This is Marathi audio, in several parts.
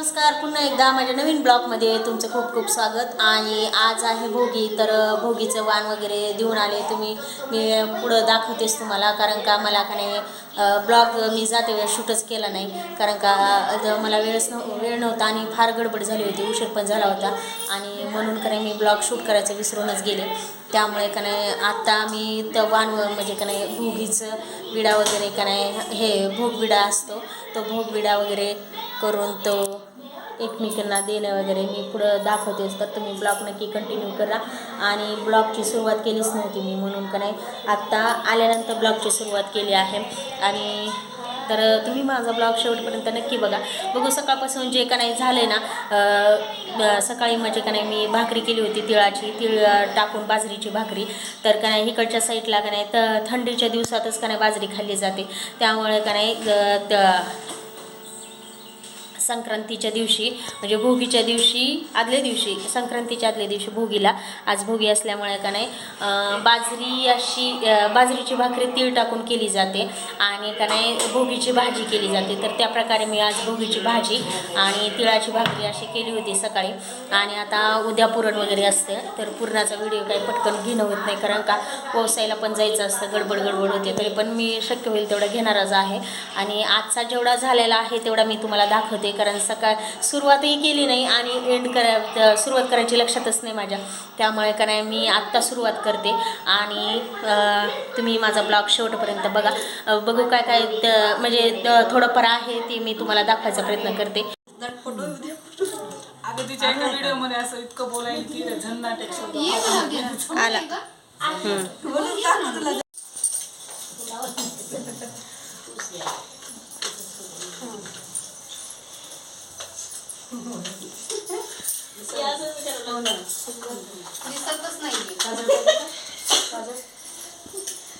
नमस्कार पुन्हा एकदा माझ्या नवीन ब्लॉगमध्ये तुमचं खूप खूप स्वागत आणि आज आहे भोगी तर भोगीचं वाण वगैरे देऊन आले तुम्ही. मी पुढं दाखवतेच तुम्हाला कारण का मला का नाही ब्लॉग मी जाते वेळेस शूटच केला नाही. कारण का मला वेळच नव वेळ नव्हता आणि फार गडबड झाली होती उशीर पण झाला होता. आणि म्हणून का नाही मी ब्लॉग शूट करायचं विसरूनच गेले. त्यामुळे का नाही आत्ता मी तर वाण म्हणजे का नाही भोगीचं विडा वगैरे का नाही हे भोगविडा असतो. तो भोगविडा वगैरे करून तो एकमेकांना देणं वगैरे मी पुढं दाखवतेच. तर तुम्ही ब्लॉग नक्की कंटिन्यू करा. आणि ब्लॉगची सुरुवात केलीच नव्हती मी म्हणून का नाही. आत्ता आल्यानंतर ब्लॉगची सुरुवात केली आहे. आणि तर तुम्ही माझा ब्लॉग शेवटपर्यंत नक्की बघा. बघू सकाळपासून जे का नाही झालं ना सकाळी म्हणजे का नाही मी भाकरी केली होती तिळाची. तिळ टाकून बाजरीची भाकरी. तर का नाही इकडच्या साईडला का नाही तर थंडीच्या दिवसातच का नाही बाजरी खाल्ली जाते. त्यामुळे का नाही संक्रांतीच्या दिवशी म्हणजे भोगीच्या दिवशी आदल्या दिवशी संक्रांतीच्या आदल्या दिवशी भोगीला आज भोगी असल्यामुळे का नाही बाजरी अशी बाजरीची भाकरी तीळ टाकून केली जाते आणि का नाही भोगीची भाजी केली जाते. तर त्या प्रकारे मी आज भोगीची भाजी आणि तिळाची भाकरी अशी केली होती सकाळी. आणि आता उद्या पुरण वगैरे असते तर पुरणाचा व्हिडिओ काही पटकन घेणं होत नाही कारण का व्यवसायाला पण जायचं असतं गडबड गडबड होते तरी पण मी शक्य होईल तेवढं घेणारच आहे. आणि आजचा जेवढा झालेला आहे तेवढा मी तुम्हाला दाखवते कारण सकाळ सुरुवातही केली नाही आणि एंड करा त- सुरुवात करायची लक्षातच नाही माझ्या. त्यामुळे का नाही मी आत्ता सुरुवात करते. आणि तुम्ही माझा ब्लॉग शेवटपर्यंत बघा. बघू काय काय म्हणजे थोडंफार आहे ते मी तुम्हाला दाखवायचा प्रयत्न करते. अगं तिच्या एका व्हिडिओमध्ये असं इतकं बोलायला की झन्नाट एक शब्द आला.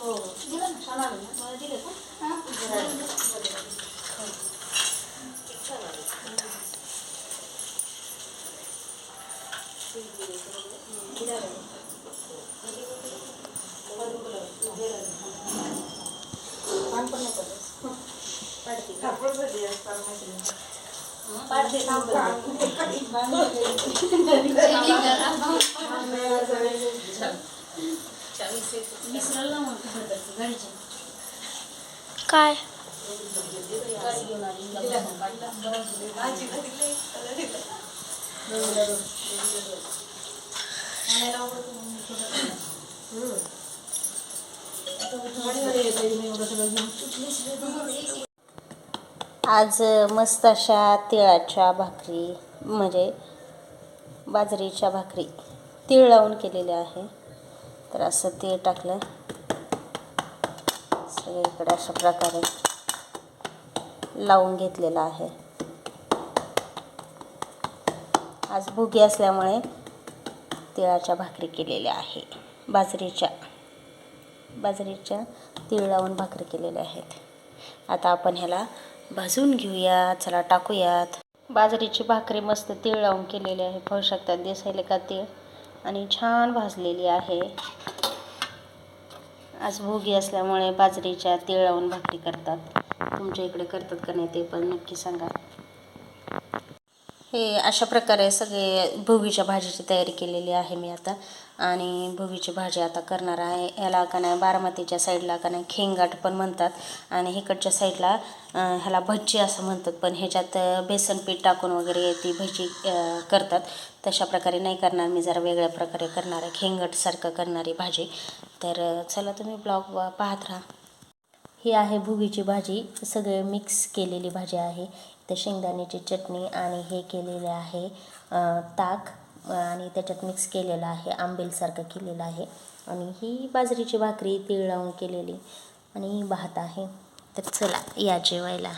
हो. दिलं ना मला दिलं का काय? आज मस्त अशा तिळाच्या भाकरी म्हणजे बाजरीच्या भाकरी तीळ लावून केलेली आहे. तर असं तीळ टाकलं सगळीकडे अशा प्रकारे लावून घेतलेलं आहे. आज भुगी असल्यामुळे तिळाच्या भाकरी केलेल्या आहे. बाजरीच्या बाजरीच्या तीळ लावून भाकरी केलेल्या आहेत. आता आपण ह्याला भाजून घेऊया चला टाकूयात. बाजरीची भाकरी मस्त तीळ लावून केलेली आहे. पाहू शकतात दिसायला का तीळ? आणि छान भाजलेली आहे. आज भोगी असल्यामुळे बाजरीच्या तीळ लावून भाकरी करतात. तुमच्या इकडे करतात का नाही ते पण नक्की सांगा. हे अशा प्रकारे सगळे भोगीच्या भाजीची तयारी केलेली आहे मी आता. आणि भोगीची भाजी आता करणार आहे. ह्याला का नाही बारामतीच्या साईडला का नाही खेंगाट पण म्हणतात. आणि इकडच्या साईडला ह्याला भज्जी असं म्हणतात. पण ह्याच्यात बेसन पीठ टाकून वगैरे ती भजी करतात. तशा प्रकारे नाही करणार मी जरा वेगळ्या प्रकारे करणार आहे. खेंगटसारखं करणारी भाजी. तर चला तुम्ही ब्लॉग पाहत राहा. ही आहे भुगीची भाजी. सगळे मिक्स केलेली भाजी आहे. तर शेंगदाण्याची चटणी आणि हे केलेले आहे ताक. आणि त्याच्यात मिक्स केलेलं आहे आंबेलसारखं केलेलं आहे. आणि ही बाजरीची भाकरी तीळ लावून केलेली. आणि भात आहे. तर चला या जेवायला.